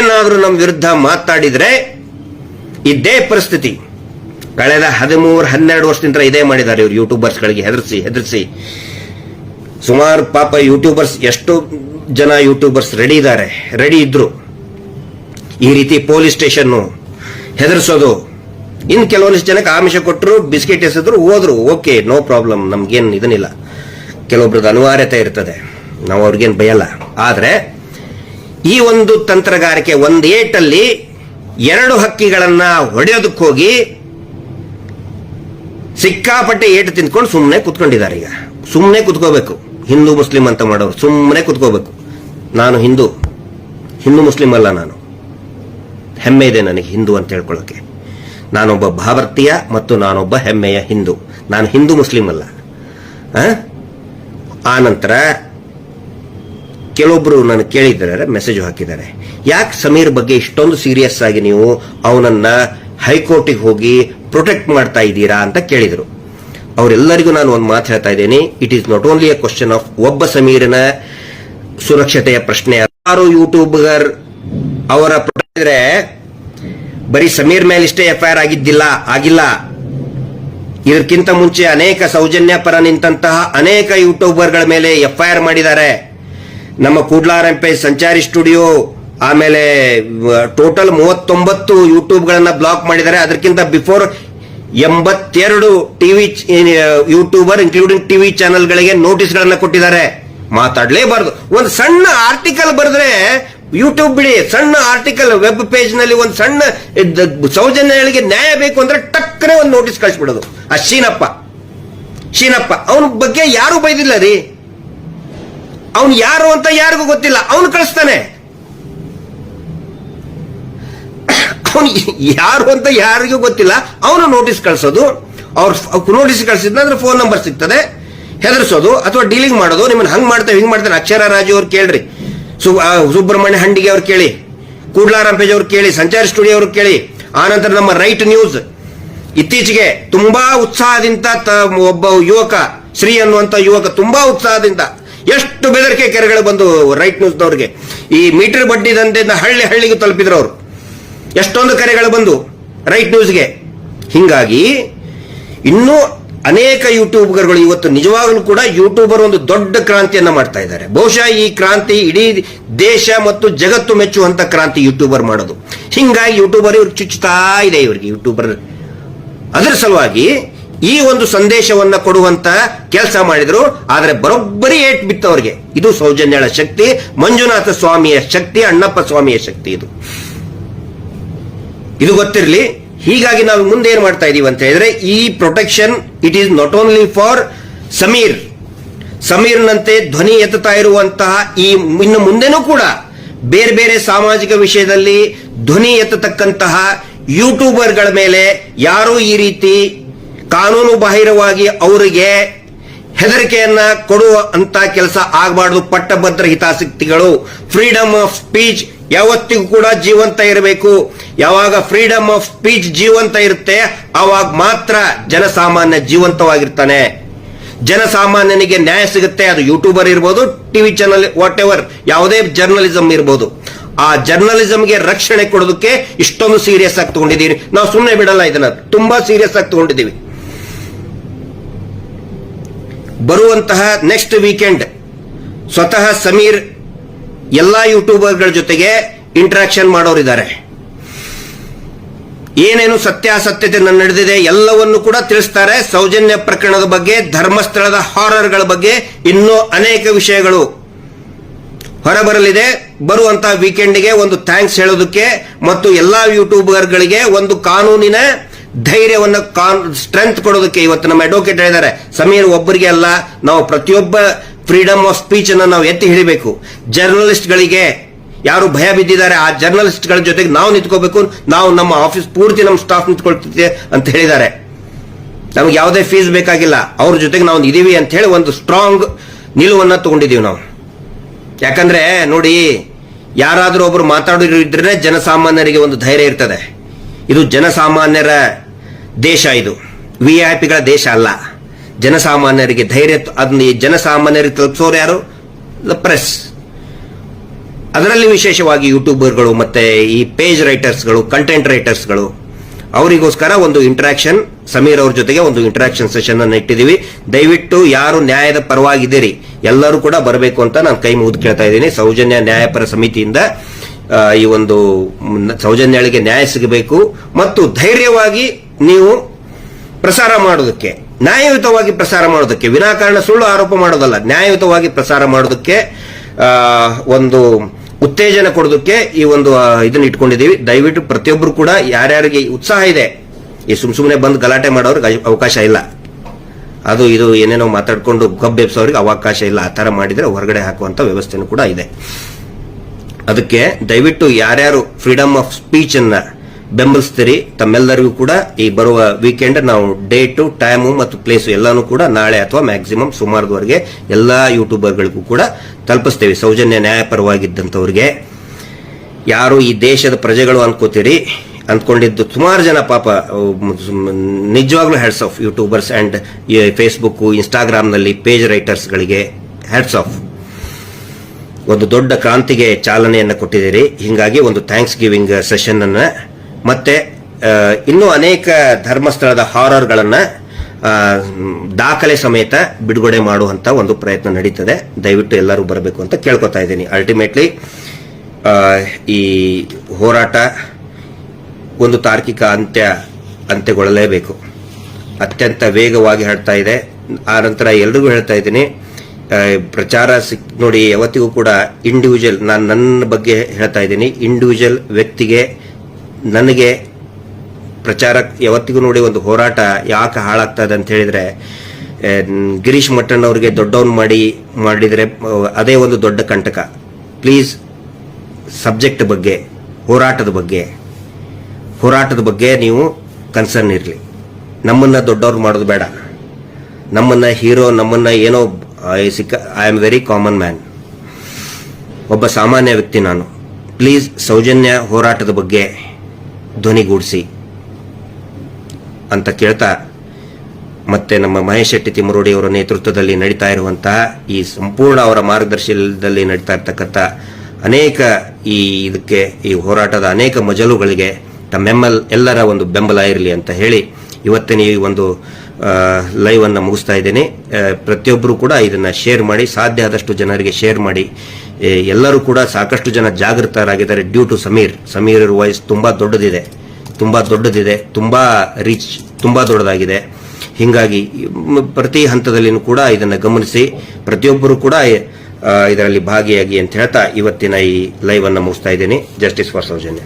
ಏನಾದ್ರೂ ನಮ್ಮ ವಿರುದ್ಧ ಮಾತಾಡಿದ್ರೆ ಇದೇ ಪರಿಸ್ಥಿತಿ. ಕಳೆದ ಹದಿಮೂರು, ಹನ್ನೆರಡು ವರ್ಷದಿಂದ ಇದೇ ಮಾಡಿದ್ದಾರೆ ಇವರು ಯೂಟ್ಯೂಬರ್ಸ್ಗಳಿಗೆ ಹೆದರಿಸಿ ಹೆದರಿಸಿ. ಸುಮಾರು ಪಾಪ ಯೂಟ್ಯೂಬರ್ಸ್, ಎಷ್ಟು ಜನ ಯೂಟ್ಯೂಬರ್ಸ್ ರೆಡಿ ಇದ್ದಾರೆ ರೆಡಿ ಇದ್ರು. ಈ ರೀತಿ ಪೊಲೀಸ್ ಸ್ಟೇಷನ್ ಹೆದರ್ಸೋದು. ಇನ್ ಕೆಲವೊಂದಿಷ್ಟು ಜನಕ್ಕೆ ಆಮಿಷ ಕೊಟ್ಟರು ಬಿಸ್ಕೆಟ್ ಎಸೆದ್ರು, ಹೋದ್ರು. ಓಕೆ, ನೋ ಪ್ರಾಬ್ಲಮ್, ನಮ್ಗೇನು ಇದನ್ನಿಲ್ಲ. ಕೆಲವೊಬ್ರದ್ದು ಅನಿವಾರ್ಯತೆ ಇರ್ತದೆ. ನಾವು ಅವ್ರಿಗೇನು ಬಯಲ್ಲ. ಆದ್ರೆ ಈ ಒಂದು ತಂತ್ರಗಾರಿಕೆ ಒಂದು ಏಟಲ್ಲಿ ಎರಡು ಹಕ್ಕಿಗಳನ್ನ ಹೊಡೆಯೋದಕ್ಕೋಗಿ ಸಿಕ್ಕಾಪಟ್ಟೆ ಏಟು ತಿಂದ್ಕೊಂಡು ಸುಮ್ಮನೆ ಕುತ್ಕೊಂಡಿದ್ದಾರೆ ಈಗ. ಸುಮ್ಮನೆ ಕುತ್ಕೋಬೇಕು. ಹಿಂದೂ ಮುಸ್ಲಿಂ ಅಂತ ಮಾಡೋರು ಸುಮ್ಮನೆ ಕುತ್ಕೋಬೇಕು. ನಾನು ಹಿಂದೂ. ಹಿಂದೂ ಮುಸ್ಲಿಂ ಅಲ್ಲ ನಾನು. ಹೆಮ್ಮೆ ಇದೆ ನನಗೆ ಹಿಂದೂ ಅಂತ ಹೇಳ್ಕೊಳ್ಳೋಕೆ. ನಾನೊಬ್ಬ ಭಾರತೀಯ ಮತ್ತು ನಾನೊಬ್ಬ ಹೆಮ್ಮೆಯ ಹಿಂದೂ. ನಾನು ಹಿಂದೂ ಮುಸ್ಲಿಂ ಅಲ್ಲ. ಆ? ಆ ನಂತರ ಕೆಲವೊಬ್ರು ನಾನು ಕೇಳಿದ್ದಾರೆ ಮೆಸೇಜ್ ಹಾಕಿದ್ದಾರೆ. ಯಾಕೆ ಸಮೀರ್ ಬಗ್ಗೆ ಇಷ್ಟೊಂದು ಸೀರಿಯಸ್ ಆಗಿ ನೀವು ಅವನನ್ನ ಹೈಕೋರ್ಟಿಗೆ ಹೋಗಿ ಪ್ರೊಟೆಕ್ಟ್ ಮಾಡ್ತಾ ಇದ್ದೀರಾ ಅಂತ ಕೇಳಿದರು. ಅವರೆಲ್ಲರಿಗೂ ನಾನು ಒಂದು ಮಾತು ಹೇಳ್ತಾ ಇದ್ದೇನೆ. It is not only a question of ಒಬ್ಬ ಸಮೀರನ ಸುರಕ್ಷತೆಯ ಪ್ರಶ್ನೆ ಯಾರು ಯೂಟ್ಯೂಬರ್ ಅವರ ಬರೀ ಸಮೀರ್ ಮೇಲೆ ಇಷ್ಟೇ ಎಫ್ಐಆರ್ ಆಗಿದ್ದಿಲ್ಲ, ಆಗಿಲ್ಲ. ಇದಕ್ಕಿಂತ ಮುಂಚೆ ಅನೇಕ ಸೌಜನ್ಯ ಪರ ನಿಂತಹ ಅನೇಕ ಯೂಟ್ಯೂಬರ್ಗಳ ಮೇಲೆ ಎಫ್ಐಆರ್ ಮಾಡಿದ್ದಾರೆ. ನಮ್ಮ ಕೂಡ್ಲಾರಂಪೆ ಸಂಚಾರಿ ಸ್ಟುಡಿಯೋ, ಆಮೇಲೆ ಟೋಟಲ್ ಮೂವತ್ತೊಂಬತ್ತು ಯೂಟ್ಯೂಬ್ಗಳನ್ನ ಬ್ಲಾಕ್ ಮಾಡಿದ್ದಾರೆ. ಅದಕ್ಕಿಂತ ಬಿಫೋರ್ ಎಂಬತ್ತೆರಡು ಟಿವಿ ಯೂಟ್ಯೂಬರ್ ಇನ್ಕ್ಲೂಡಿಂಗ್ ಟಿವಿ ಚಾನೆಲ್ಗಳಿಗೆ ನೋಟಿಸ್ಗಳನ್ನ ಕೊಟ್ಟಿದ್ದಾರೆ. ಮಾತಾಡಲೇಬಾರದು. ಒಂದು ಸಣ್ಣ ಆರ್ಟಿಕಲ್ ಬರೆದ್ರೆ ಯೂಟ್ಯೂಬ್ ಬಿಡಿ. ಸಣ್ಣ ಆರ್ಟಿಕಲ್ ವೆಬ್ ಪೇಜ್ನಲ್ಲಿ ಒಂದು ಸಣ್ಣ ಸೌಜನ್ಯಗಳಿಗೆ ನ್ಯಾಯ ಬೇಕು ಅಂದ್ರೆ ಟಕ್ಕನೆ ಒಂದು ನೋಟಿಸ್ ಕಳಿಸ್ಬಿಡೋದು. ಆ ಶೀನಪ್ಪ. ಶೀನಪ್ಪ. ಅವನ ಬಗ್ಗೆ ಯಾರು ಬೈದಿಲ್ಲ ರೀ. ಅವನು ಯಾರು ಅಂತ ಯಾರಿಗೂ ಗೊತ್ತಿಲ್ಲ. ಅವನು ಕಳಿಸ್ತಾನೆ. ಅವನು ಯಾರು ಅಂತ ಯಾರಿಗೂ ಗೊತ್ತಿಲ್ಲ. ಅವನು ನೋಟಿಸ್ ಕಳಿಸೋದು. ಅವ್ರ ನೋಟಿಸ್ ಕಳಿಸಿದ್ರೆ ಫೋನ್ ನಂಬರ್ ಸಿಗ್ತದೆ. ಹೆದರ್ಸೋದು ಅಥವಾ ಡೀಲಿಂಗ್ ಮಾಡೋದು. ನಿಮ್ಮನ್ನ ಹಂಗ್ ಮಾಡ್ತೇವೆ, ಹಿಂಗ್ ಮಾಡ್ತೇನೆ ಅಕ್ಷರ ರಾಜು ಅವ್ರು ಕೇಳ್ರಿ. ಸು ಸುಬ್ರಹ್ಮಣ್ಯ ಹಂಡಿಗೆ ಅವ್ರು ಕೇಳಿ. ಕೂಡ್ಲಾರಾಂಪೇಜ್ ಅವ್ರು ಕೇಳಿ. ಸಂಚಾರ ಸ್ಟುಡಿಯೋ ಅವ್ರು ಕೇಳಿ. ಆನಂತರ ನಮ್ಮ ರೈಟ್ ನ್ಯೂಸ್ ಇತ್ತೀಚೆಗೆ ತುಂಬಾ ಉತ್ಸಾಹದಿಂದ ಒಬ್ಬ ಯುವಕ, ಶ್ರೀ ಅನ್ನುವಂತ ಯುವಕ ತುಂಬಾ ಉತ್ಸಾಹದಿಂದ ಎಷ್ಟು ಬೆದರಿಕೆ ಕೆರೆಗಳು ಬಂದು ರೈಟ್ ನ್ಯೂಸ್ನವ್ರಿಗೆ ಈ ಮೀಟರ್ ಬಡ್ಡಿ ದಂಧೆಯಿಂದ ಹಳ್ಳಿ ಹಳ್ಳಿಗೆ ತಲುಪಿದ್ರು ಅವರು. ಎಷ್ಟೊಂದು ಕರೆಗಳು ಬಂದು ರೈಟ್ ನ್ಯೂಸ್ಗೆ ಹಿಂಗಾಗಿ ಇನ್ನೂ ಅನೇಕ ಯೂಟ್ಯೂಬರ್ಗಳು ಇವತ್ತು ನಿಜವಾಗಲೂ ಕೂಡ ಯೂಟ್ಯೂಬರ್ ಒಂದು ದೊಡ್ಡ ಕ್ರಾಂತಿಯನ್ನ ಮಾಡ್ತಾ ಇದ್ದಾರೆ. ಬಹುಶಃ ಈ ಕ್ರಾಂತಿ ಇಡೀ ದೇಶ ಮತ್ತು ಜಗತ್ತು ಮೆಚ್ಚುವಂತ ಕ್ರಾಂತಿ ಯೂಟ್ಯೂಬರ್ ಮಾಡೋದು. ಹಿಂಗಾಗಿ ಯೂಟ್ಯೂಬರ್ ಇವ್ರಿಗೆ ಚುಚ್ಚುತ್ತಾ ಇದೆ ಇವರಿಗೆ. ಯೂಟ್ಯೂಬರ್ ಅದರ ಸಲುವಾಗಿ ಈ ಒಂದು ಸಂದೇಶವನ್ನ ಕೊಡುವಂತ ಕೆಲಸ ಮಾಡಿದ್ರು, ಆದ್ರೆ ಬರೋಬ್ಬರಿ ಏಟ್ ಬಿತ್ತವರಿಗೆ. ಇದು ಸೌಜನ್ಯಳ ಶಕ್ತಿ, ಮಂಜುನಾಥ ಸ್ವಾಮಿಯ ಶಕ್ತಿ, ಅಣ್ಣಪ್ಪ ಸ್ವಾಮಿಯ ಶಕ್ತಿ ಇದು. ಇದು ಗೊತ್ತಿರಲಿ? ಹೀಗಾಗಿ ನಾವು ಮುಂದೆ ಏನ್ ಮಾಡ್ತಾ ಇದೀವಿ ಅಂತ ಹೇಳಿದ್ರೆ, ಈ protection, it is not only for Sameer. ಸಮೀರ್ನಂತೆ ಧ್ವನಿ ಎತ್ತುತ್ತಾ ಇರುವಂತಹ ಈ ಇನ್ನು ಮುಂದೆನೂ ಕೂಡ ಬೇರೆ ಬೇರೆ ಸಾಮಾಜಿಕ ವಿಷಯದಲ್ಲಿ ಧ್ವನಿ ಎತ್ತತಕ್ಕಂತಹ ಯೂಟ್ಯೂಬರ್ಗಳ ಮೇಲೆ ಯಾರು ಈ ರೀತಿ ಕಾನೂನು ಬಾಹಿರವಾಗಿ ಅವರಿಗೆ ಹೆದರಿಕೆಯನ್ನ ಕೊಡುವ ಅಂತ ಕೆಲಸ ಆಗಬಾರ್ದು. ಪಟ್ಟಭದ್ರ ಹಿತಾಸಕ್ತಿಗಳು ಫ್ರೀಡಮ್ ಆಫ್ ಸ್ಪೀಚ್ ಯಾವತ್ತಿಗೂ ಕೂಡ ಜೀವಂತ ಇರಬೇಕು. ಯಾವಾಗ ಫ್ರೀಡಮ್ ಆಫ್ ಸ್ಪೀಚ್ ಜೀವಂತ ಇರುತ್ತೆ ಆವಾಗ ಮಾತ್ರ ಜನಸಾಮಾನ್ಯ ಜೀವಂತವಾಗಿರ್ತಾನೆ. ಜನಸಾಮಾನ್ಯನಿಗೆ ನ್ಯಾಯ ಸಿಗುತ್ತೆ, ಅದು ಯೂಟ್ಯೂಬರ್ ಇರ್ಬೋದು ಟಿವಿ ಚಾನಲ್ ವಾಟ್ ಎವರ್ ಯಾವುದೇ ಜರ್ನಲಿಸಂ ಇರ್ಬೋದು. ಆ ಜರ್ನಲಿಸಂಗೆ ರಕ್ಷಣೆ ಕೊಡೋದಕ್ಕೆ ಇಷ್ಟೊಂದು ಸೀರಿಯಸ್ ಆಗಿ ತಗೊಂಡಿದ್ದೀವಿ ನಾವು ಸುಮ್ಮನೆ ಬಿಡಲ್ಲ ಇದನ್ನ. ತುಂಬಾ ಸೀರಿಯಸ್ ಆಗಿ ತಗೊಂಡಿದ್ದೀವಿ. ಬರುವಂತಹ ನೆಕ್ಸ್ಟ್ ವೀಕೆಂಡ್ ಸ್ವತಃ ಸಮೀರ್ ಎಲ್ಲಾ ಯೂಟ್ಯೂಬರ್ಗಳ ಜೊತೆಗೆ ಇಂಟ್ರಾಕ್ಷನ್ ಮಾಡೋರಿದ್ದಾರೆ ಏನೇನು ಸತ್ಯಾಸತ್ಯತೆ ನಡೆದಿದೆ ಎಲ್ಲವನ್ನು ಕೂಡ ತಿಳಿಸ್ತಾರೆ. ಸೌಜನ್ಯ ಪ್ರಕರಣದ ಬಗ್ಗೆ, ಧರ್ಮಸ್ಥಳದ ಹಾರರ್ಗಳ ಬಗ್ಗೆ ಇನ್ನೂ ಅನೇಕ ವಿಷಯಗಳು ಹೊರಬರಲಿದೆ. ಬರುವಂತಹ ವೀಕೆಂಡ್ಗೆ ಒಂದು ಥ್ಯಾಂಕ್ಸ್ ಹೇಳೋದಕ್ಕೆ ಮತ್ತು ಎಲ್ಲಾ ಯೂಟ್ಯೂಬರ್ಗಳಿಗೆ ಒಂದು ಕಾನೂನಿನ ಧೈರ್ಯವನ್ನ ಸ್ಟ್ರೆಂತ್ ಕೊಡೋದಕ್ಕೆ ಇವತ್ತು ನಮ್ಮ ಅಡ್ವೊಕೇಟ್ ಹೇಳಿದ್ದಾರೆ. ಸಮೀರ್ ಒಬ್ಬರಿಗೆ ಅಲ್ಲ, ನಾವು ಪ್ರತಿಯೊಬ್ಬ ಫ್ರೀಡಮ್ ಆಫ್ ಸ್ಪೀಚ್ ಅನ್ನ ನಾವು ಎತ್ತಿ ಹಿಡಿಬೇಕು. ಜರ್ನಲಿಸ್ಟ್ಗಳಿಗೆ ಯಾರು ಭಯ ಬಿದ್ದಿದ್ದಾರೆ, ಆ ಜರ್ನಲಿಸ್ಟ್ಗಳ ಜೊತೆಗೆ ನಾವು ನಿಂತ್ಕೋಬೇಕು, ನಾವು ನಮ್ಮ ಆಫೀಸ್ ಪೂರ್ತಿ ನಮ್ಮ ಸ್ಟಾಫ್ ನಿಂತ್ಕೊಳ್ತಿದ್ದೆ ಅಂತ ಹೇಳಿದ್ದಾರೆ. ನಮ್ಗೆ ಯಾವುದೇ ಫೀಸ್ ಬೇಕಾಗಿಲ್ಲ, ಅವ್ರ ಜೊತೆಗೆ ನಾವು ಇದೀವಿ ಅಂತ ಹೇಳಿ ಒಂದು ಸ್ಟ್ರಾಂಗ್ ನಿಲುವನ್ನ ತಗೊಂಡಿದೀವಿ ನಾವು. ಯಾಕಂದ್ರೆ ನೋಡಿ, ಯಾರಾದರೂ ಒಬ್ರು ಮಾತಾಡೋರು ಇದ್ರೆ ಜನಸಾಮಾನ್ಯರಿಗೆ ಒಂದು ಧೈರ್ಯ ಇರ್ತದೆ. ಇದು ಜನಸಾಮಾನ್ಯರ ದೇಶ ಇದು. ವಿ ಐ ಪಿಗಳ ದೇಶ ಅಲ್ಲ. ಜನಸಾಮಾನ್ಯರಿಗೆ ಧೈರ್ಯ ಅದನ್ನ ಜನಸಾಮಾನ್ಯರಿಗೆ ತಲುಪಿಸೋರು ಯಾರು? ಪ್ರೆಸ್ ಅದರಲ್ಲಿ ವಿಶೇಷವಾಗಿ ಯೂಟ್ಯೂಬರ್ಗಳು ಮತ್ತೆ ಈ ಪೇಜ್ ರೈಟರ್ಸ್ಗಳು ಕಂಟೆಂಟ್ ರೈಟರ್ಸ್ಗಳು ಅವರಿಗೋಸ್ಕರ ಒಂದು ಇಂಟ್ರಾಕ್ಷನ್ ಸಮೀರ್ ಅವ್ರ ಜೊತೆಗೆ ಒಂದು ಇಂಟ್ರಾಕ್ಷನ್ ಸೆಷನ್ ಅನ್ನು ಇಟ್ಟಿದ್ದೀವಿ. ದಯವಿಟ್ಟು ಯಾರು ನ್ಯಾಯದ ಪರವಾಗಿದ್ದೀರಿ, ಎಲ್ಲರೂ ಕೂಡ ಬರಬೇಕು ಅಂತ ನಾನು ಕೈ ಮುಗಿದು ಕೇಳ್ತಾ ಇದ್ದೀನಿ. ಸೌಜನ್ಯ ನ್ಯಾಯಪರ ಸಮಿತಿಯಿಂದ ಈ ಒಂದು ಸೌಜನ್ಯಾಳಿಗೆ ನ್ಯಾಯ ಸಿಗಬೇಕು ಮತ್ತು ಧೈರ್ಯವಾಗಿ ನೀವು ಪ್ರಸಾರ ಮಾಡೋದಕ್ಕೆ, ನ್ಯಾಯಯುತವಾಗಿ ಪ್ರಸಾರ ಮಾಡೋದಕ್ಕೆ, ವಿನಾಕಾರಣ ಸುಳ್ಳು ಆರೋಪ ಮಾಡೋದಲ್ಲ, ನ್ಯಾಯಯುತವಾಗಿ ಪ್ರಸಾರ ಮಾಡೋದಕ್ಕೆ ಒಂದು ಉತ್ತೇಜನ ಕೊಡೋದಕ್ಕೆ ಈ ಒಂದು ಇದನ್ನ ಇಟ್ಕೊಂಡಿದ್ದೀವಿ. ದಯವಿಟ್ಟು ಪ್ರತಿಯೊಬ್ಬರು ಕೂಡ ಯಾರ್ಯಾರಿಗೆ ಉತ್ಸಾಹ ಇದೆ, ಈ ಸುಮ್ ಸುಮ್ಮನೆ ಬಂದು ಗಲಾಟೆ ಮಾಡೋರಿಗೆ ಅವಕಾಶ ಇಲ್ಲ. ಅದು ಇದು ಏನೇನೋ ಮಾತಾಡ್ಕೊಂಡು ಗಬ್ಬೆಬ್ಸೋರಿಗೆ ಅವಕಾಶ ಇಲ್ಲ. ಆ ಥರ ಮಾಡಿದರೆ ಹೊರಗಡೆ ಹಾಕುವಂಥ ವ್ಯವಸ್ಥೆನೂ ಕೂಡ ಇದೆ. ಅದಕ್ಕೆ ದಯವಿಟ್ಟು ಯಾರ್ಯಾರು ಫ್ರೀಡಮ್ ಆಫ್ ಸ್ಪೀಚ್ ಅನ್ನ ಬೆಂಬಲಿಸ್ತೀರಿ, ತಮ್ಮೆಲ್ಲರಿಗೂ ಕೂಡ ಈ ಬರುವ ವೀಕೆಂಡ್ ನಾವು ಡೇಟು ಟೈಮು ಮತ್ತು ಪ್ಲೇಸು ಎಲ್ಲಾನು ಕೂಡ ನಾಳೆ ಅಥವಾ ಮ್ಯಾಕ್ಸಿಮಮ್ ಸುಮಾರದವರೆಗೆ ಎಲ್ಲಾ ಯೂಟ್ಯೂಬರ್ಗಳಿಗೂ ಕೂಡ ತಲುಪಿಸ್ತೇವೆ. ಸೌಜನ್ಯ ನ್ಯಾಯಪರವಾಗಿದ್ದಂಥವ್ರಿಗೆ. ಯಾರು ಈ ದೇಶದ ಪ್ರಜೆಗಳು ಅನ್ಕೋತೀರಿ ಅಂದ್ಕೊಂಡಿದ್ದು ಸುಮಾರು ಜನ ಪಾಪ, ನಿಜವಾಗ್ಲೂ heads of YouTubers and Facebook ಇನ್ಸ್ಟಾಗ್ರಾಮ್ನಲ್ಲಿ page ರೈಟರ್ಸ್ಗಳಿಗೆ ಹೆಡ್ಸ್ ಆಫ್ ಒಂದು ದೊಡ್ಡ ಕ್ರಾಂತಿಗೆ ಚಾಲನೆಯನ್ನು ಕೊಟ್ಟಿದ್ದೀರಿ. ಹಿಂಗಾಗಿ ಒಂದು ಥ್ಯಾಂಕ್ಸ್ ಗಿವಿಂಗ್ ಸೆಷನ್ ಅನ್ನ, ಮತ್ತೆ ಇನ್ನೂ ಅನೇಕ ಧರ್ಮಸ್ಥಳದ ಹಾರರ್ಗಳನ್ನ ದಾಖಲೆ ಸಮೇತ ಬಿಡುಗಡೆ ಮಾಡುವಂತ ಒಂದು ಪ್ರಯತ್ನ ನಡೀತದೆ. ದಯವಿಟ್ಟು ಎಲ್ಲರೂ ಬರಬೇಕು ಅಂತ ಕೇಳ್ಕೊತಾ ಇದ್ದೀನಿ. ಅಲ್ಟಿಮೇಟ್ಲಿ ಈ ಹೋರಾಟ ಒಂದು ತಾರ್ಕಿಕ ಅಂತ್ಯ ಅಂತ್ಯಗೊಳ್ಳಲೇಬೇಕು. ಅತ್ಯಂತ ವೇಗವಾಗಿ ಹರಡ್ತಾ ಇದೆ. ಆ ನಂತರ ಎಲ್ರಿಗೂ ಹೇಳ್ತಾ ಇದ್ದೀನಿ ಪ್ರಚಾರ ಸಿಕ್ ನೋಡಿ ಯಾವತ್ತಿಗೂ ಕೂಡ ಇಂಡಿವಿಜುವಲ್ ನಾನು ನನ್ನ ಬಗ್ಗೆ ಹೇಳ್ತಾ ಇದ್ದೀನಿ. ಇಂಡಿವಿಜುವಲ್ ವ್ಯಕ್ತಿಗೆ ನನಗೆ ಪ್ರಚಾರ ಯಾವತ್ತಿಗೂ ನೋಡಿ ಒಂದು ಹೋರಾಟ ಯಾಕೆ ಹಾಳಾಗ್ತಾ ಇದೆ ಅಂತ ಹೇಳಿದ್ರೆ ಗಿರೀಶ್ ಮಟ್ಟಣ್ಣ ಅವರಿಗೆ ದೊಡ್ಡವನ್ ಮಾಡಿ, ಮಾಡಿದರೆ ಅದೇ ಒಂದು ದೊಡ್ಡ ಕಂಟಕ. ಪ್ಲೀಸ್ ಸಬ್ಜೆಕ್ಟ್ ಬಗ್ಗೆ, ಹೋರಾಟದ ಬಗ್ಗೆ ಹೋರಾಟದ ಬಗ್ಗೆ ನೀವು ಕನ್ಸರ್ನ್ ಇರಲಿ. ನಮ್ಮನ್ನು ದೊಡ್ಡವ್ರು ಮಾಡೋದು ಬೇಡ. ನಮ್ಮನ್ನು ಹೀರೋ ನಮ್ಮನ್ನು ಏನೋ ಐ ಸಿಕ್ಕ I am very common man ಒಬ್ಬ ಸಾಮಾನ್ಯ ವ್ಯಕ್ತಿ ನಾನು. ಪ್ಲೀಸ್ ಸೌಜನ್ಯ ಹೋರಾಟದ ಬಗ್ಗೆ ಧ್ವನಿಗೂಡಿಸಿ ಅಂತ ಕೇಳ್ತಾ ಮತ್ತೆ ನಮ್ಮ ಮಹೇಶ್ ಶೆಟ್ಟಿ ತಿಮ್ಮರೋಡಿ ಅವರ ನೇತೃತ್ವದಲ್ಲಿ ನಡೀತಾ ಇರುವಂತಹ ಈ ಸಂಪೂರ್ಣ ಅವರ ಮಾರ್ಗದರ್ಶನದಲ್ಲಿ ನಡೀತಾ ಇರ್ತಕ್ಕಂಥ ಅನೇಕ ಈ ಇದಕ್ಕೆ, ಈ ಹೋರಾಟದ ಅನೇಕ ಮಜಲುಗಳಿಗೆ ತಮ್ಮೆಮ್ಮಲ್ ಎಲ್ಲರ ಒಂದು ಬೆಂಬಲ ಇರಲಿ ಅಂತ ಹೇಳಿ ಇವತ್ತಿನ ಈ ಒಂದು ಲೈವ್ ಅನ್ನು ಮುಗಿಸ್ತಾ ಇದ್ದೇನೆ. ಪ್ರತಿಯೊಬ್ಬರು ಕೂಡ ಇದನ್ನ ಶೇರ್ ಮಾಡಿ, ಸಾಧ್ಯ ಆದಷ್ಟು ಜನರಿಗೆ ಶೇರ್ ಮಾಡಿ. ಎಲ್ಲರೂ ಕೂಡ ಸಾಕಷ್ಟು ಜನ ಜಾಗೃತರಾಗಿದ್ದಾರೆ due to Sameer. Sameer voice ತುಂಬ ದೊಡ್ಡದಿದೆ. ತುಂಬ ದೊಡ್ಡದಿದೆ. ತುಂಬ ರೀಚ್ ತುಂಬ ದೊಡ್ಡದಾಗಿದೆ. ಹೀಗಾಗಿ ಪ್ರತಿ ಹಂತದಲ್ಲಿಯೂ ಕೂಡ ಇದನ್ನು ಗಮನಿಸಿ, ಪ್ರತಿಯೊಬ್ಬರು ಕೂಡ ಇದರಲ್ಲಿ ಭಾಗಿಯಾಗಿ ಅಂತ ಹೇಳ್ತಾ ಇವತ್ತಿನ ಈ ಲೈವ್ ಅನ್ನು ಮುಗಿಸ್ತಾ ಇದ್ದೀನಿ. Justice for Soujanya